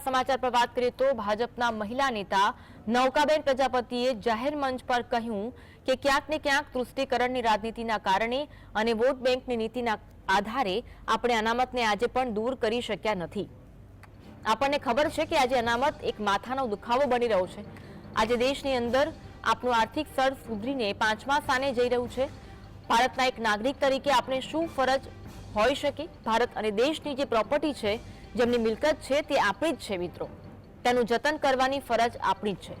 સમાચાર પર વાત કરીએ તો ભાજપના મહિલા નેતા નૌકાબેન પ્રજાપતિએ જાહેર મંચ પર કહ્યું કે ક્યાંક ને ક્યાંક તૃષ્ટિકરણની રાજનીતિના કારણે અને વોટ બેંકની નીતિના આધારે આપણે અનામતને આજે પણ દૂર કરી શક્યા નથી. આપણને ખબર છે કે આજે અનામત એક માથાનો દુખાવો બની રહ્યો છે. આજે દેશની અંદર આપણું આર્થિક સ્તર સુધરીને પાંચમા સ્થાને જઈ રહ્યું છે. ભારતના એક નાગરિક તરીકે આપણે શું ફરજ હોઈ શકે? ભારત અને દેશની જે પ્રોપર્ટી છે જેમની મિલકત છે તે આપણી જ છે, મિત્રો. તેનું જતન કરવાની ફરજ આપણી જ છે.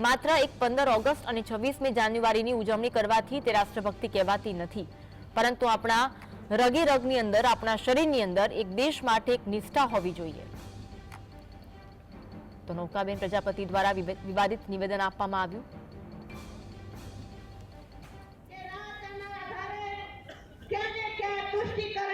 માત્ર એક પંદર ઓગસ્ટ અને છવ્વીસમી જાન્યુઆરીની ઉજવણી કરવાથી તે રાષ્ટ્રભક્તિ કહેવાતી નથી. પરંતુ આપણા રગે રગની અંદર, આપણા શરીરની અંદર એક દેશ માટે એક નિષ્ઠા હોવી જોઈએ. તો નૌકાબેન પ્રજાપતિ દ્વારા વિવાદિત નિવેદન આપવામાં આવ્યું? કે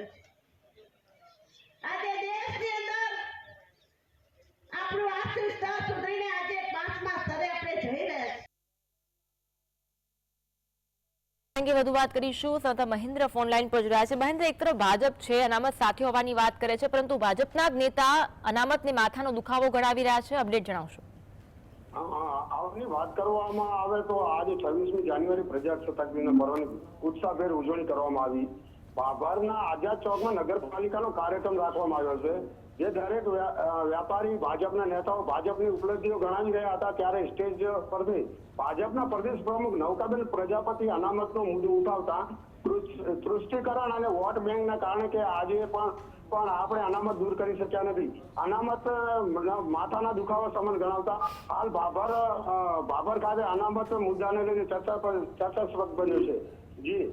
દુખાવો બની રહ્યો છે આજે દેશની અંદર આપણું આર્થિક સ્તર સુધરીને આજે પાંચમા સ્તરે આપણે જઈ રહ્યા છીએ. અંગે વધુ વાત કરીશું. સંતા મહેન્દ્ર ફોન લાઈન પર જોડાયા છે. મહેન્દ્ર એક તરફ ભાજપ છે અનામત સાથે હોવાની વાત કરે છે પરંતુ ભાજપના જ નેતા અનામતને માથાનો દુખાવો ગણાવી રહ્યા છે. અપડેટ જણાવશો. આવની વાત કરવામાં આવે તો આજે છવ્વીસમી જાન્યુઆરી પ્રજાસત્તાક દિનના પર્વની ઉત્સાહભેર ઉજવણી કરવામાં આવી. ભાભરના આઝાદ ચોકમાં નગરપાલિકાનો કાર્યક્રમ રાખવામાં આવ્યો છે, જે દરેક વ્યા- વ્યાપારી, ભાજપના નેતાઓ ભાજપની ઉપલબ્ધિઓ ગણાવી રહ્યા હતા ત્યારે સ્ટેજ પરથી ભાજપના પ્રદેશ પ્રમુખ નૌકાબેન પ્રજાપતિ અનામતનો મુદ્દો ઉઠાવતા તૃષ- તૃષ્ટિકરણ અને વોટ બેંકના કારણે કે આજે પણ પણ આપણે અનામત દૂર કરી શક્યા નથી. અનામત માથાના દુખાવા સમાન ગણાવતા હાલ ભાભર ભાભર ખાતે અનામત મુદ્દાને લઈને ચર્ચા ચર્ચાસ્પદ બન્યું છે. જી.